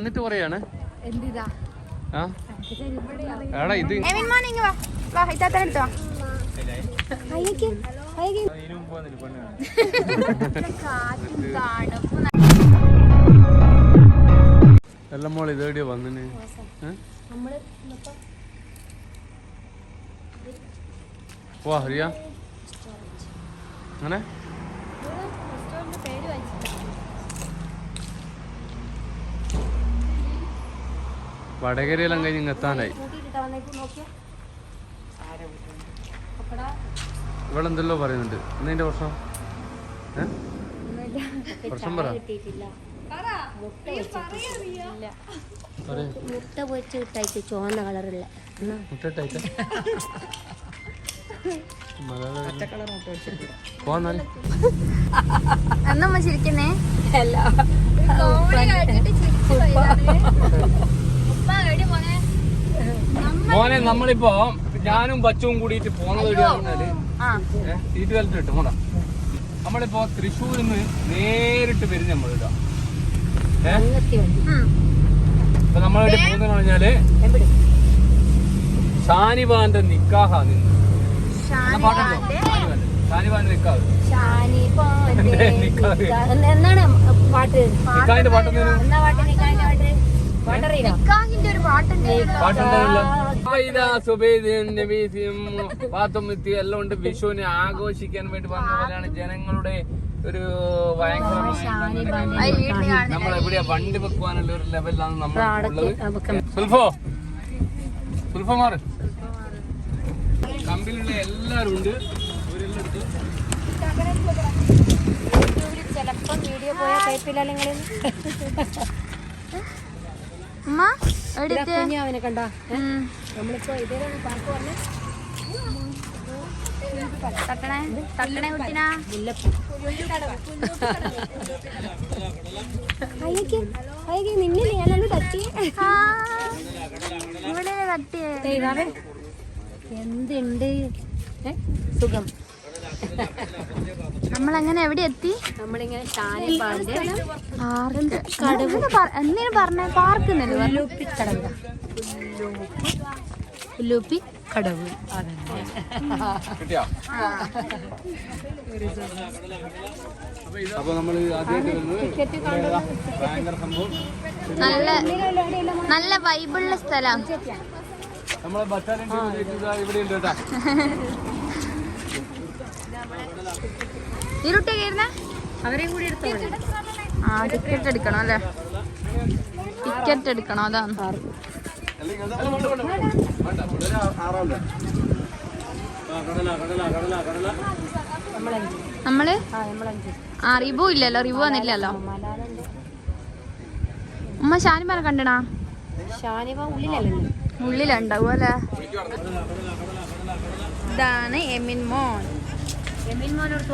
എന്നിട്ട് പറയാണ്. എടാ ഇത് എല്ലാം മോൾ ഇതേടിയോ വന്നിന് വാ. ഹരിയ അങ്ങനെ? വടകരയെല്ലാം കഴിഞ്ഞ് എത്താനായി. ഇവിടെ എന്തല്ലോ പറയുന്നുണ്ട് എന്നതിന്റെ വർഷം? വർഷം പറ. മുട്ട പൊരിച്ച് ചുവന്ന കളറുള്ള എന്നമ്മ ചിരിക്കുന്നേ? മോനെ. നമ്മളിപ്പോ ഞാനും ബച്ചും കൂടിയിട്ട് പോണത് എവിടെയാണെന്നാൽ സീറ്റ് ബെൽറ്റ് ഇട്ട് പോടാ നമ്മളിപ്പോ തൃശ്ശൂരിൽ നിന്ന് നേരിട്ട് വരും നമ്മൾ ഇടാം. ഇപ്പൊ നമ്മളിവിടെ പോകുന്നതെന്ന് പറഞ്ഞാൽ ഷാനിബാന്റെ നിക്കാഹ നിന്ന്. ഷാനിബാന്റെ? നിക്കാഹ്. നിക്കാഹിന്റെ പാട്ട്? പാട്ട്? നിക്കാഹിന്റെ ഒരു പാട്ടുണ്ട് പാട്ടുണ്ടാവില്ല പാത്തുമിത്തി എല്ലാം ഉണ്ട് വിഷുവിനെ ആഘോഷിക്കാൻ വേണ്ടി വന്ന പോലെയാണ് ജനങ്ങളുടെ ഒരു ഭയങ്കരമായ നമ്മൾ എവിടെയാ വണ്ടി വെക്കുവാനുള്ള ഒരു ലെവലാണ് നമ്മൾ. സുൽഫോ സുൽഫോ മാറ് കമ്പനിയിലുള്ള എല്ലാരും ഉണ്ട് ഇവരെല്ലാം ചിലപ്പം വീഡിയോ പോയാൽ കയറ്റില്ല നിങ്ങൾ ഉമ്മ എടുത്ത് കുഞ്ഞു അവനെ കണ്ട. നമ്മളിപ്പോ പറഞ്ഞ? നിന്നില്ലേ തട്ടി ആ, ഇവിടെ തട്ടിയേ. എന്തുണ്ട്? ഏ? നമ്മളങ്ങനെ എവിടെ എത്തി? നമ്മളിങ്ങനെ എന്തിനു പറഞ്ഞ? പാർക്ക്? ഉല്ലൂപ്പി കടവ്. അപ്പൊ നമ്മൾ നല്ല നല്ല വൈബുള്ള സ്ഥലം. നമ്മളെ ബറ്റാലിയൻ ഇവിടെ ഉണ്ട് കേട്ടാ. ഇരുട്ടി കയറുന്ന അവരെയും കൂടി ആ ടിക്കറ്റ് എടുക്കണം അല്ലേ? ടിക്കറ്റ് എടുക്കണം അതാണ്. നമ്മൾ? ആ റിവു ഇല്ലല്ലോ റിവു വന്നില്ലല്ലോ. ഉമ്മ ഷാനിമാരെ കണ്ടണാ ഉള്ളിലുണ്ടാവും അല്ലേ? ഇതാണ് എമിൻ മോൻ. എമിൻ മോനോട്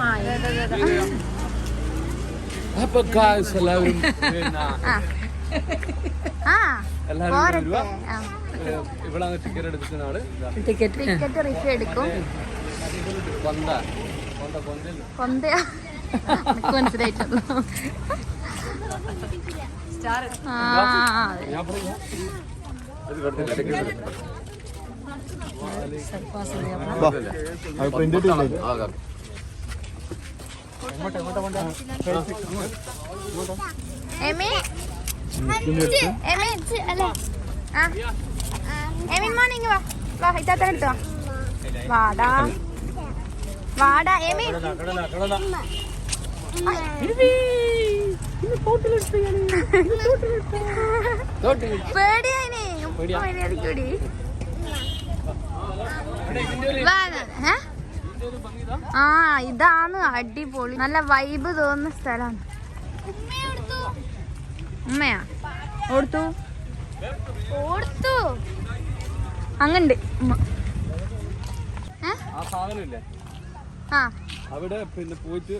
അപ്പൊ എല്ലാവരും ഇവിടാണ് ടിക്കറ്റ് എടുക്കുന്ന ആൾ. ടിക്കറ്റ് ടിക്കറ്റ് റിഫ്യൂ എടുക്കും. മനസ്സിലായിട്ടുള്ളൂ ആ മോർണിംഗ് വാ. വാ ഇത്താത്ത എടുത്തോ വാടാ. വാടാ എമി. വാ. ഏ? ആ ഇതാണ് അടിപൊളി. നല്ല വൈബ് തോന്നുന്ന സ്ഥലമാണ് ഉമ്മയാ? ഓർത്തു ഓർത്തു അങ്ങണ്ട്. ആ. അവിടെ പിന്നെ പോയിട്ട്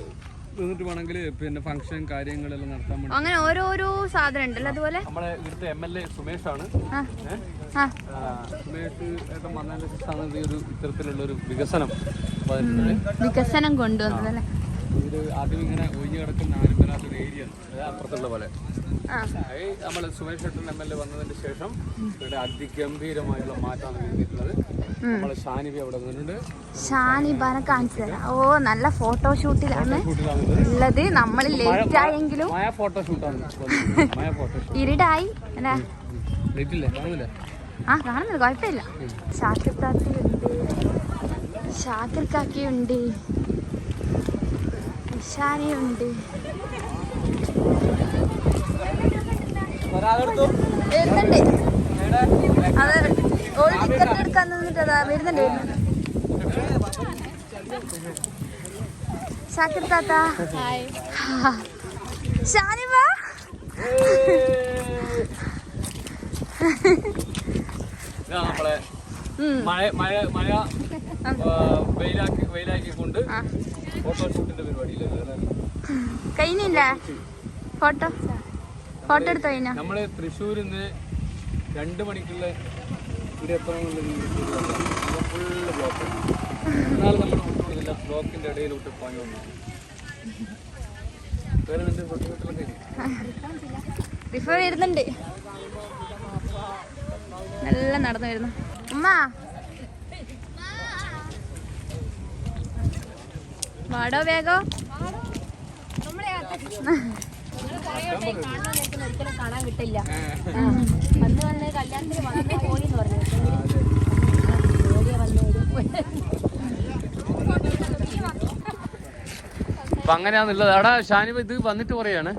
നിന്നിട്ട് വേണമെങ്കിൽ പിന്നെ ഫംഗ്ഷൻ കാര്യങ്ങളെല്ലാം നടത്താൻ വേണ്ടി. അങ്ങനെ ഓരോരോ സാധനം ഉണ്ടല്ലോ അതുപോലെ? നമ്മുടെ ഇവിടുത്തെ എം എൽ എ സുമേഷ് ആണ് ആ ആ. ആ, സുമേഷ് ഏട്ടൻ വന്നതിന് ശേഷമാണ് ഈ ഒരു ഇത്തരത്തിലുള്ള ഒരു വികസനം വികസനം കൊണ്ടുവന്നതല്ലേ? ഇത് ആദ്യം ഇങ്ങനെ ഒഴിഞ്ഞു കിടക്കുന്ന ആരും വരാത്തൊരു ഏരിയ അപ്പുറത്തുള്ള പോലെ. നമ്മൾ സുമേഷ് ഷെട്ടൻ എം എൽ എ വന്നതിന് ശേഷം ഇവിടെ അതിഗംഭീരമായുള്ള മാറ്റമാണ് നേടിയിട്ടുള്ളത് നമ്മൾ ഷാനിബി അവിടെ നിന്നുണ്ട് ഷാനിബാനെ കാണിച്ചു തരാം ഓ നല്ല ഫോട്ടോഷൂട്ടിലാണ് ഉള്ളത്. നമ്മൾ ലേറ്റ് ആയെങ്കിലും മായ ഫോട്ടോഷൂട്ടാണ് മായ ഫോട്ടോഷൂട്ട് ഇരുടായി. അല്ലേ ലേറ്റില്ലേ കാണുന്നില്ല? ആ കാണുന്നില്ല കുഴപ്പമില്ല. ഷാക്കിർ താത്തയുണ്ട് ഷാക്കിർ കാക്കിയുണ്ട്. ഇഷാനിയുണ്ട്. വരുന്നുണ്ട്. അത് ഓൾ ടിക്കറ്റ് എടുക്കാൻ നിന്നിട്ട് അതാ വരുന്നുണ്ട്. ഷാക്കിർ താത്ത. ഇതാ നമ്മളെ. മഴ മഴ മഴ വെയിലാക്കി വെയിലാക്കിക്കൊണ്ട് ആ. ഫോട്ടോഷൂട്ടിന്റെ പരിപാടിയില്ലേ കഴിഞ്ഞില്ല? ഫോട്ടോ? ഫോട്ടോ എടുത്തു കഴിഞ്ഞാ നമ്മൾ തൃശ്ശൂരിൽ നിന്ന് രണ്ട് മണിക്കുള്ള ഇവിടെ എത്തണമെന്നുള്ള ഫുള്ള് ബ്ലോക്ക് എന്നാലും നമ്മൾ വിട്ടുകൊടുത്തില്ല ബ്ലോക്കിന്റെ ഇടയിലോട്ട് പോയി വന്നു. വേറെ നിന്റെ ഫോട്ടോഷൂട്ടിലൊക്കെ ഇല്ലേ? റിഫ വരുന്നുണ്ട്. നല്ല നടന്നു വരുന്നു. ഉമ്മ. വാടോ വേഗോ. ഒരിക്കലും കാണാൻ കിട്ടില്ല അന്ന് വന്ന് കല്യാണത്തിന് വന്നേ പോയി എന്ന് പറഞ്ഞു ജോലിയെ വന്നു അപ്പൊ അങ്ങനെയാന്നുള്ളത്. എടാ ഷാനിബ ഇത് വന്നിട്ട് പറയാണ്.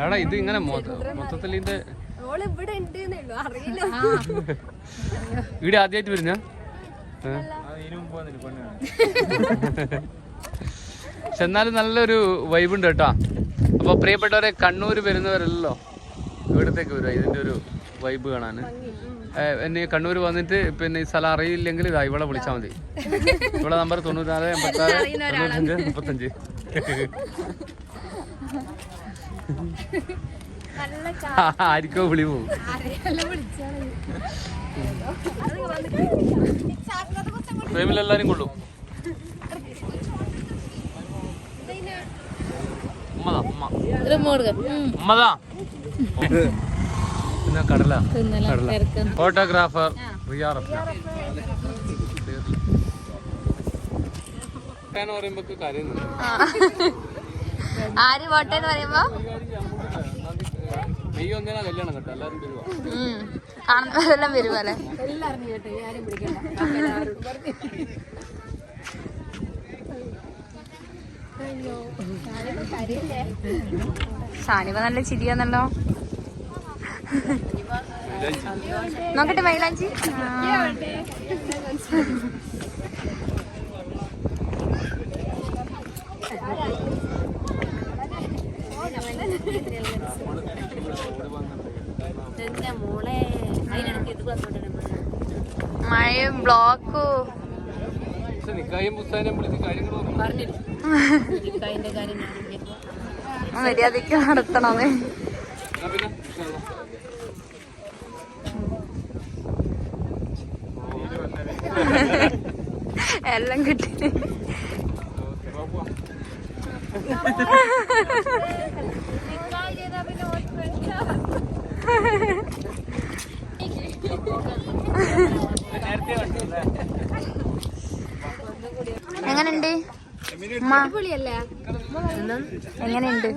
എടാ ഇത് ഇങ്ങനെ മൊത്തത്തിൽ ഇതിന്റെ ഓൾ ഇവിടെ ഉണ്ട് അറിയില്ല ഇവിടെ ആദ്യമായിട്ട് വരുന്ന പക്ഷെ എന്നാലും നല്ലൊരു വൈബുണ്ട് കേട്ടോ. അപ്പൊ പ്രിയപ്പെട്ടവരെ കണ്ണൂർ വരുന്നവരല്ലോ ഇവിടത്തേക്ക് വരും ഇതിന്റെ ഒരു വൈബ് കാണാൻ എന്നെ കണ്ണൂർ വന്നിട്ട് പിന്നെ ഈ സ്ഥലം അറിയില്ലെങ്കിൽ ഇതാ ഇവിടെ വിളിച്ചാൽ മതി. ഇവിടെ നമ്പർ തൊണ്ണൂറ്റാറ് എൺപത്താറ് തൊണ്ണൂറ്റഞ്ച് മുപ്പത്തഞ്ച് ആർക്കോ വിളി പോകും എല്ലാരും കൊള്ളും. പിന്നെ കടല. കടല. ഫോട്ടോഗ്രാഫർ പറയുമ്പോ കാര്യം ആര് പോട്ടെ എന്ന് പറയുമ്പോ? മെയ് ഒന്നിനാ കല്യാണം കേട്ടോ എല്ലാരും വരുവാ. കാണുന്നവരെല്ലാം വരുമല്ലേ എല്ലാവരും ഷാനിവ നല്ല ചിരിയാന്നല്ലോ. നോക്കട്ടെ മൈലാഞ്ചി. മഴയും ബ്ലോക്കും. മര്യാദയ്ക്ക് നടത്തണമേ. എല്ലാം കിട്ടി. നേരത്തെ? എങ്ങനെയുണ്ട്? എങ്ങനെയുണ്ട്?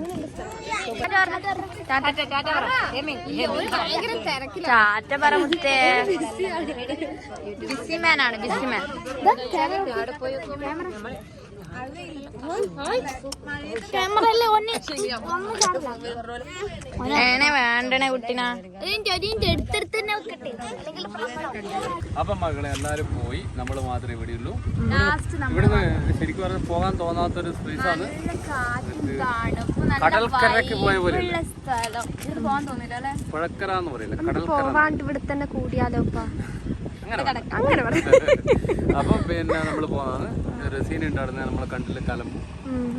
ടാറ്റ പറ. മുത്തേ. ബിസിമാനാണ് ബിസിമാൻ. ഏനെ വേണ്ടണേ കുട്ടിനാ. അപ്പൊ മകളെ എല്ലാരും പോയി നമ്മൾ മാത്രമേ ഇവിടെ ഉള്ളൂ. ഇവിടുന്ന് ശരിക്കും പറഞ്ഞാൽ പോകാൻ തോന്നാത്തൊരു സ്ഥലമാണ് കടൽക്കരക്ക് പോയ പോലെ. ഉള്ള സ്ഥലം. ഇത് പോകാൻ തോന്നില്ല അല്ലേ? പുഴക്കര എന്ന് പറയില്ല? കടൽക്കര. പോവാണ്ട് ഇവിടെ തന്നെ കൂടിയാലോ അങ്ങനെ അപ്പൊ പിന്നെ നമ്മൾ പോകുന്നതാണ് സീൻ ഉണ്ടായിരുന്ന നമ്മളെ കണ്ടില്ല കലം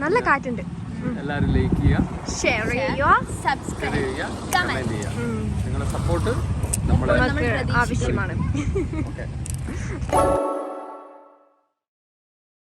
നല്ല കാറ്റുണ്ട്. എല്ലാരും ലൈക്ക് ചെയ്യുക. ഷെയർ ചെയ്യുക. സബ്സ്ക്രൈബ് ചെയ്യുക. കമന്റ് ചെയ്യുക. നിങ്ങളുടെ സപ്പോർട്ട് നമ്മളെ ആവശ്യമാണ്. ഓക്കെ